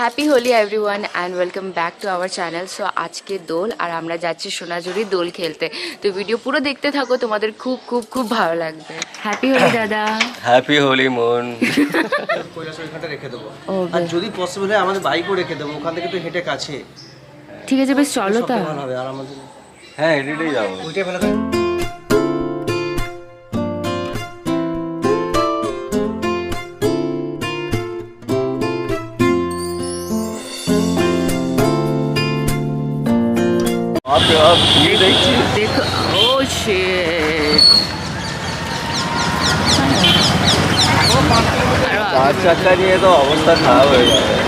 happy Holi everyone and welcome back to our channel so আজকে দোল আর আমরা যাচ্ছি সোনাঝুরি দোল খেলতে। তো ভিডিও পুরো দেখতে থাকো তোমাদের খুব খুব খুব ভালো লাগবে। হ্যাপি হোলি দাদা। হ্যাপি হোলি মন কৈলাস ওইখানটা রেখে দেবো আর যদি পসিবল হয় আমাদের বাইকও রেখে দেবো ওখান থেকে তো হেঁটে কাছে। ঠিক আছে বেশ চলো তা হ্যাঁ এডিটেই যাব। ওইটাই ভালো দেখছি দেখো ও শিট চার চাকা নিয়ে তো অবস্থা খারাপ হয়ে যাবে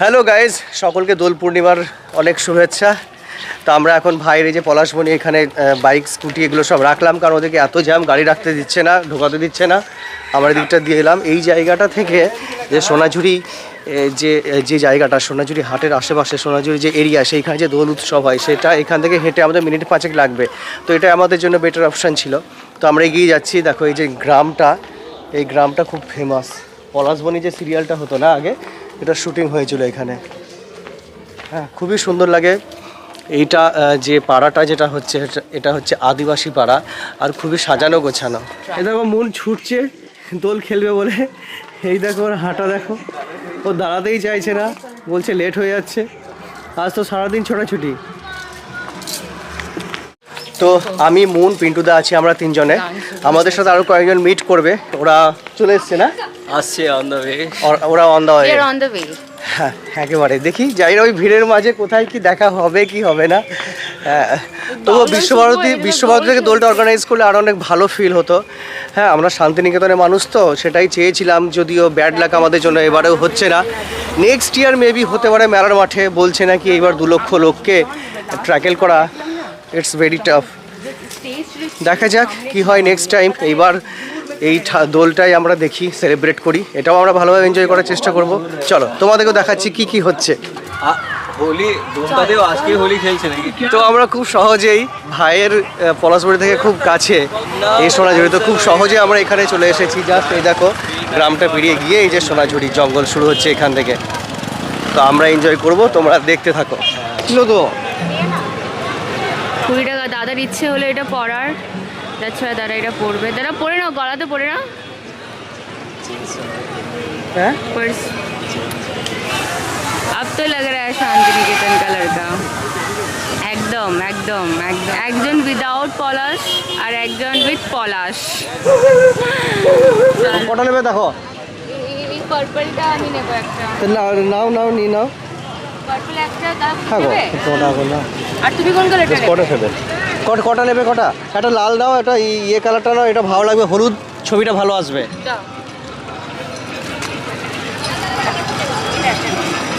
হ্যালো গাইজ সকলকে দোল পূর্ণিমার অনেক শুভেচ্ছা। তো আমরা এখন ভাইয়ের এই যে পলাশবনি এখানে বাইক, স্কুটি এগুলো সব রাখলাম, কারণ ওদেরকে এত জ্যাম, গাড়ি রাখতে দিচ্ছে না, ঢোকাতে দিচ্ছে না। আমার দিকটা দিয়ে এলাম। এই জায়গাটা থেকে যে সোনাঝুরি যে যে জায়গাটা, সোনাঝুরি হাটের আশেপাশে, সোনাঝুরি যে এরিয়া সেইখানে যে দোল উৎসব হয়, সেটা এখান থেকে হেঁটে আমাদের মিনিট পাঁচেক লাগবে। তো এটা আমাদের জন্য বেটার অপশান ছিল। তো আমরা এগিয়ে যাচ্ছি। দেখো এই যে গ্রামটা, এই গ্রামটা খুব ফেমাস পলাশবনি যে সিরিয়ালটা হতো না আগে, এটা শুটিং হয়েছিল এখানে। হ্যাঁ খুবই সুন্দর লাগে। এইটা যে পাড়াটা যেটা হচ্ছে এটা- এটা হচ্ছে আদিবাসী পাড়া আর খুবই সাজানো গোছানো। এই দেখো মন ছুটছে দোল খেলবে বলে। এই দেখো ওর হাঁটা দেখো। ও দাঁড়াতেই চাইছে না বলছে লেট হয়ে যাচ্ছে। আজ তো সারাদিন ছোটাছুটি। তো আমি মুন পিন্টুদা আছি আমরা তিনজনে। আমাদের সাথে আরও কয়েকজন মিট করবে। ওরা চলে এসছে না? আসছে অন দ্য ওয়ে ওরা অন দা We হ্যাঁ একেবারে। দেখি যাই ওই ভিড়ের মাঝে কোথায় কি দেখা হবে কি হবে না। হ্যাঁ, তবুও বিশ্বভারতী বিশ্বভারতী থেকে দোল দোলটা অর্গানাইজ করলে আরও অনেক ভালো ফিল হতো। হ্যাঁ আমরা শান্তিনিকেতনের মানুষ তো সেটাই চেয়েছিলাম যদিও ব্যাড লাক আমাদের জন্য এবারেও হচ্ছে না। নেক্সট ইয়ার মেবি হতে পারে মেলার মাঠে বলছে নাকি এইবার দু লক্ষ লোককে ট্র্যাকেল করা। ইটস ভেরি টাফ দেখা যাক কি হয় নেক্সট টাইম এইবার এই ঠা- দোলটাই আমরা দেখি সেলিব্রেট করি। এটাও আমরা ভালোভাবে এনজয় করার চেষ্টা করব। চলো তোমাদেরকেও দেখাচ্ছি কি কি হচ্ছে। হোলি আজকে হোলি খেলছে নাকি? তো আমরা খুব সহজেই ভাইয়ের পলাশবাড়ি থেকে খুব কাছে এই সোনাঝুরি। তো খুব সহজে আমরা এখানে চলে এসেছি। জাস্ট এই দেখো গ্রামটা পেরিয়ে গিয়ে এই যে সোনাঝুরি জঙ্গল শুরু হচ্ছে এখান থেকে। তো আমরা এনজয় করব তোমরা দেখতে থাকো। কিলো তো কুড়ি টাকা দাদার ইচ্ছে হলো এটা পরার যাচ্ছে দাদা এটা পরবে দাদা পরে নাও গলাতে পরে না হ্যাঁ पर्स अब तो लग रहा है शांति निकेतन का लड़का একদম একদম একদম একজন উইদাউট পলাশ আর একজন উইথ পলাশ কটা নেবে দেখো এই পার্পলটা আমি নেবো একটা তো নাও নাও নাও নিয়ে নাও পার্পল একটা তা থাকো নেবে? কটা গো না আর তুমি কোন কালারটা নেবে কটা নেবে কটা কটা নেবে কটা? একটা লাল দাও একটা ইয়ে কালারটা নাও এটা ভালো লাগবে হলুদ ছবিটা ভালো আসবে। দাও।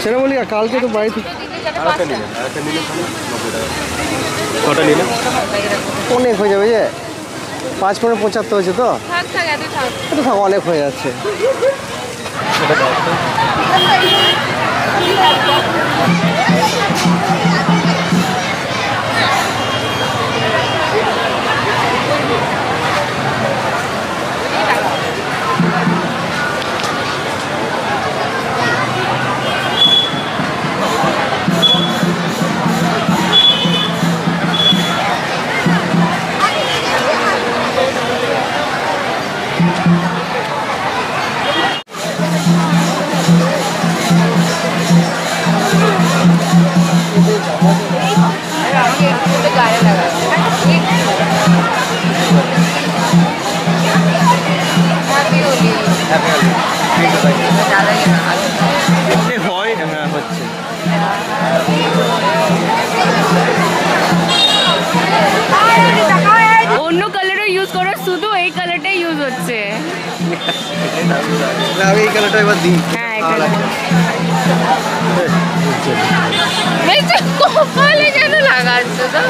সেটা বলি আর কালকে তো। কটা নিলে? অনেক হয়ে যাবে যে। পাঁচ পনেরো পঁচাত্তর হয়েছে তো? এটা থাক অনেক হয়ে যাচ্ছে। ইউজ করো শুধু এই কালারটাই ইউজ হচ্ছে। আমি এই কালারটা এবার দিই। হ্যাঁ এটা বেশ কেন লাগাচ্ছ তো?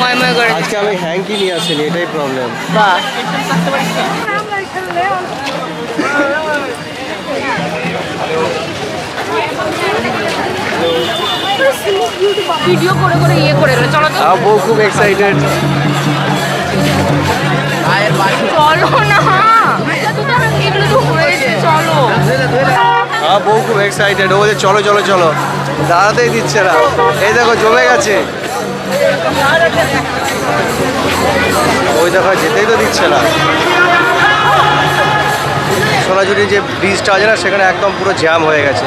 ময় ময় করে। আজকে আমি হ্যাঙ্কি নিয়ে আসিনি এটাই প্রবলেম বাহ। ভিডিও করে করে ইয়ে করে চলো তো। খুব এক্সাইটেড চলো বউ খুব এক্সাইটেড ও বলছে, চলো চলো চলো। দাঁড়াতেই দিচ্ছে না। এই দেখো, জমে গেছে। ওই দেখো যেতেই তো দিচ্ছে না। সোনাঝুরি যে ব্রিজটা আছে না, সেখানে একদম পুরো জ্যাম হয়ে গেছে।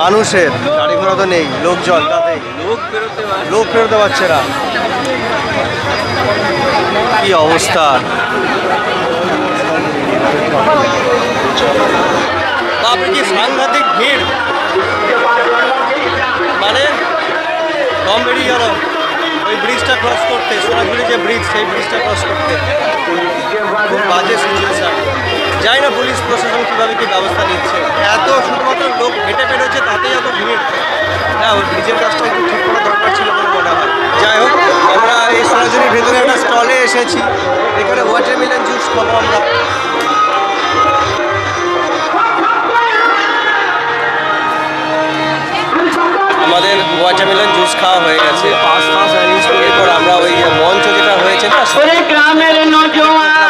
মানুষের, গাড়ি ঘোড়া তো নেই, লোকজন লোক বেরোতে লোক ফেরোতে পারছে না। কি অবস্থা। বাপরে কি সাংঘাতিক ভিড়? মানে দম বেরিয়ে গেল। ওই ব্রিজটা ক্রস করতে সোনাঝুরি যে ব্রিজ সেই ব্রিজটা ক্রস করতে। খুব বাজে সিচুয়েশন যাই না পুলিশ প্রশাসন কীভাবে কী ব্যবস্থা নিচ্ছে? এত শুধুমাত্র লোক হেঁটে বেরোচ্ছে তাতেই এত ভিড়। না, ওই ব্রিজের কাজটা একটু ঠিক করা দরকার ছিল বলে মনে হয়। যাই হোক, আমরা এই সোনাঝুরির ভেতরে একটা স্টলে এসেছি। এখানে ওয়াটারমেলন জুস খাব আমরা। আমাদের ওয়াটারমেলন জুস খাওয়া হয়ে গেছে। পাঁচ পাঁচ এরপর আমরা ওই মঞ্চ যেটা হয়েছে না গ্রামের নজওয়ান।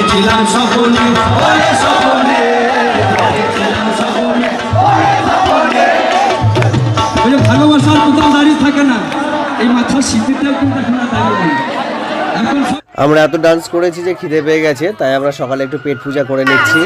দেখেছিলাম স্বপনে ওরে স্বপনে। দেখেছিলাম স্বপনে ওরে স্বপনে ওই যে ভালোবাসার কোথাও দাঁড়িয়ে থাকে না। এই মাথার শীতেও কিন্তু এখন দাঁড়িয়ে নেই। এখন আমরা এত ডান্স করেছি যে খিদে পেয়ে গেছে তাই আমরা সকালে একটু পেট পূজা করে নিচ্ছি।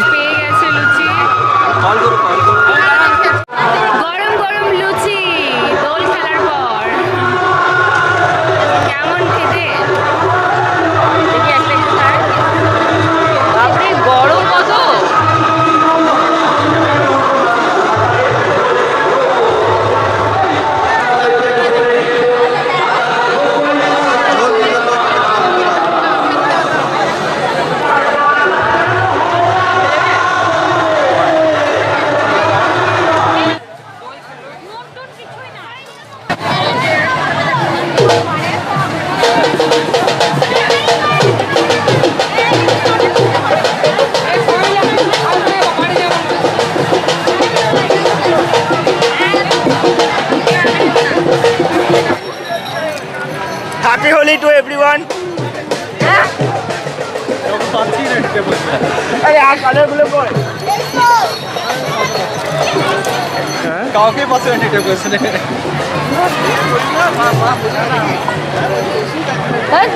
কাউকে পছন্দ এটা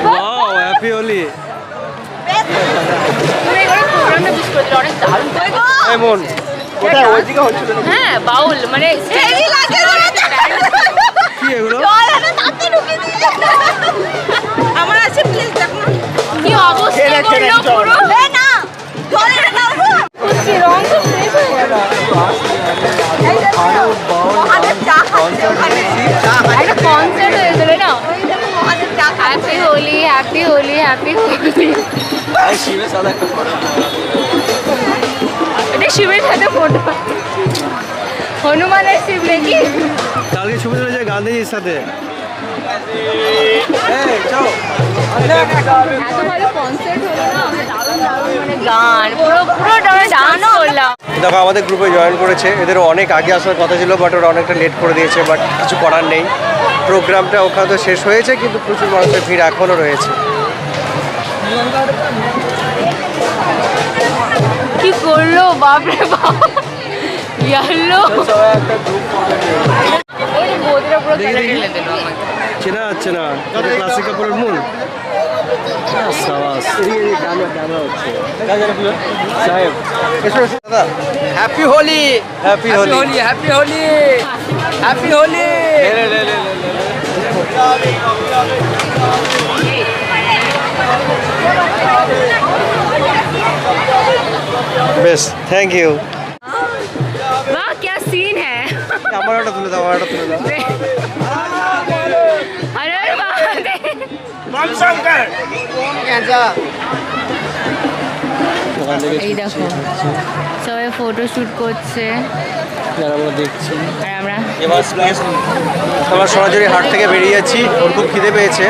ওয়াও হ্যাপি হোলি এমন কোথায়? ওইদিকে হ্যাঁ বাউল মানে কি এগুলো? আমার আছে প্লিজ দেখো কি অবস্থা করল পুরো? Happy Holi happy Holi happy Holi এটা শিবের সাথে ফটো হনুমানের শিব নাকি কালকে তুলেছে গান্ধীজির সাথে। দেখো আমাদের গ্রুপে জয়েন করেছে। এদেরও অনেক আগে আসার কথা ছিল বাট ওরা অনেকটা লেট করে দিয়েছে বাট কিছু করার নেই। প্রোগ্রামটা ওখানে তো শেষ হয়েছে কিন্তু প্রচুর মানুষের ভিড় এখনও রয়েছে। কি করল? বাপরে বাপ। ইয়াল্লো। ওই বৌদিরা পুরো কেটে ঢেলে দিল আমাকে চেনা যাচ্ছে না ক্লাসিক কাপড়ের মূল দাদা happy Holi happy Holi happy Holi happy Holi লে লে লে বেশ থ্যাংক ইউ वाह क्या सीन है আমার একটা তুলে দাও একটা তুলে দাও। এই দেখো সবাই ফটো শুট করছে। আমরা দেখছি। আর আমরা এবার আমরা সরাসরি হাট থেকে বেরিয়ে যাচ্ছি। ওর খুব খিদে পেয়েছে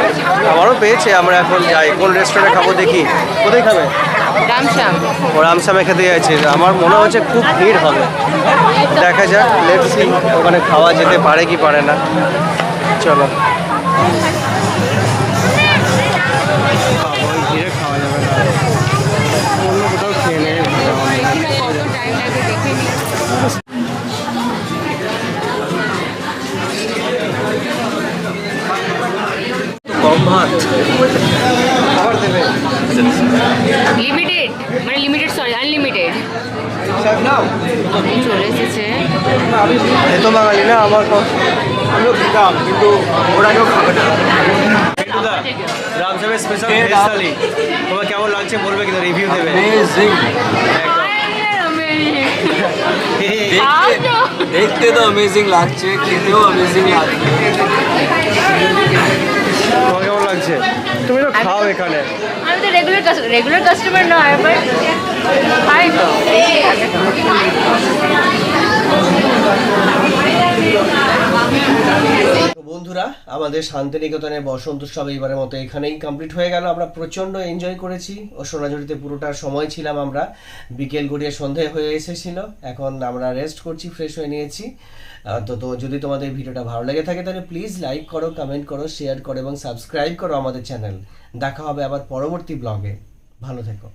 আমারও পেয়েছে। আমরা এখন যাই কোন রেস্টুরেন্টে খাব দেখি। কোথায় খাবে? রামশ্যাম। ও রামসামে খেতে যাচ্ছে। আমার মনে হচ্ছে খুব ভিড় হবে। দেখা যাক লেটস সি ওখানে খাওয়া যেতে পারে কি পারে না। চলো। কম ভাত। খাবার দেবে। লিমিটেড লিমিটেড সরি আনলিমিটেড চলে এসেছে। এ তো বাঙালি না আমার আমিও খেতাম কিন্তু ওরা কেউ খাবে না। রামসামের স্পেশাল ভেজ থালি তোমার কেমন লাগছে বলবে কিন্তু রিভিউ দেবে? অ্যামেজিং দেখতে দেখতে তো অ্যামেজিং লাগছে খেতেও অ্যামেজিং লাগছে। তোমার কেমন লাগছে? তুমি তো খাও এখানে। আমি তো রেগুলার রেগুলার কাস্টমার নয় বাট খাই তো তো বন্ধুরা আমাদের শান্তিনিকেতনের বসন্ত উৎসব এইবারের মতো এখানেই কমপ্লিট হয়ে গেল। আমরা প্রচণ্ড এনজয় করেছি। ও সোনাঝুরিতে পুরোটা সময় ছিলাম আমরা। বিকেল গড়িয়ে সন্ধে হয়ে এসেছিল। এখন আমরা রেস্ট করছি ফ্রেশ হয়ে নিয়েছি। তো তো যদি তোমাদের ভিডিওটা ভালো লেগে থাকে, তাহলে প্লিজ লাইক করো কমেন্ট করো শেয়ার করো এবং সাবস্ক্রাইব করো আমাদের চ্যানেল দেখা হবে আবার পরবর্তী ব্লগে ভালো থেকো।